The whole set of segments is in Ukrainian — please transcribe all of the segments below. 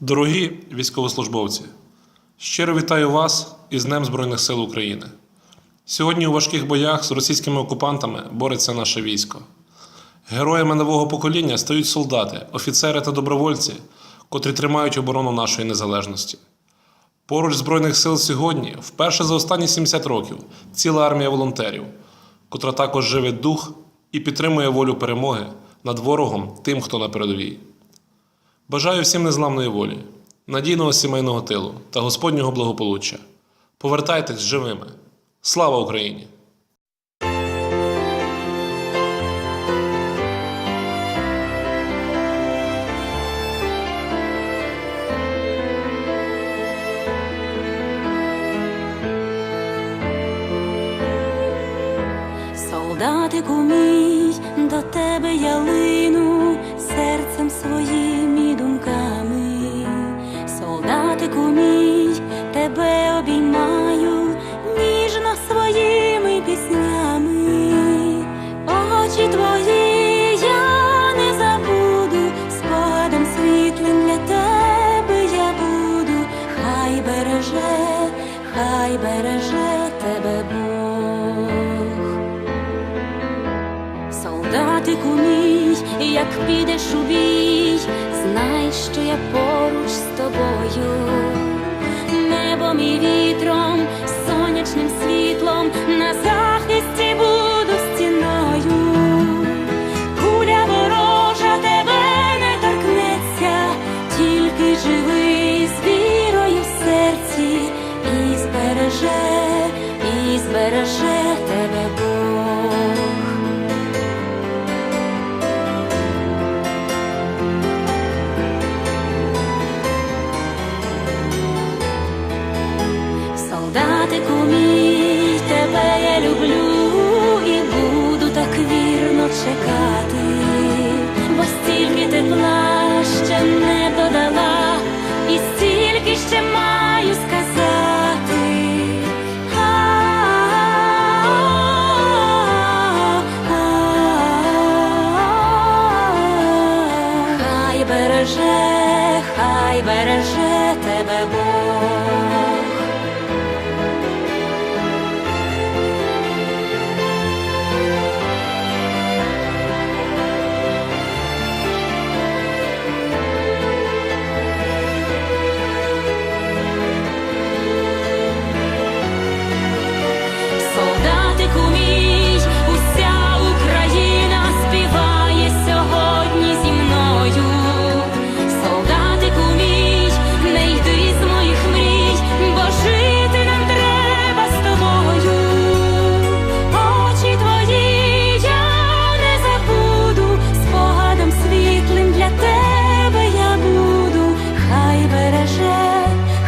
Дорогі військовослужбовці, щиро вітаю вас із Днем Збройних сил України. Сьогодні у важких боях з російськими окупантами бореться наше військо. Героями нового покоління стають солдати, офіцери та добровольці, котрі тримають оборону нашої незалежності. Поруч Збройних сил сьогодні, вперше за останні 70 років, ціла армія волонтерів, котра також живе дух і підтримує волю перемоги над ворогом тим, хто на передовій. Бажаю всім незламної волі, надійного сімейного тилу та Господнього благополуччя. Повертайтесь живими. Слава Україні! Солдатику мій, до тебе я лину серцем своїм береже тебе Бог. Солдатику мій, як підеш у бій, знай, що я поруч з тобою, небом і вітром, сонячним світлом, на захисті буду стіною. Куля ворожа тебе не торкнеться, тільки живи Хай береже,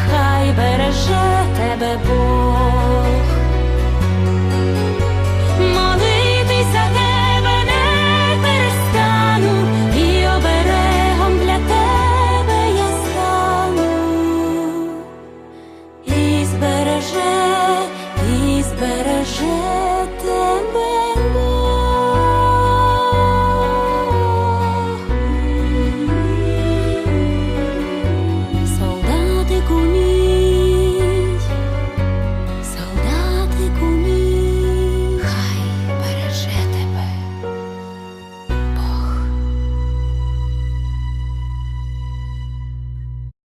хай береже тебе Бог.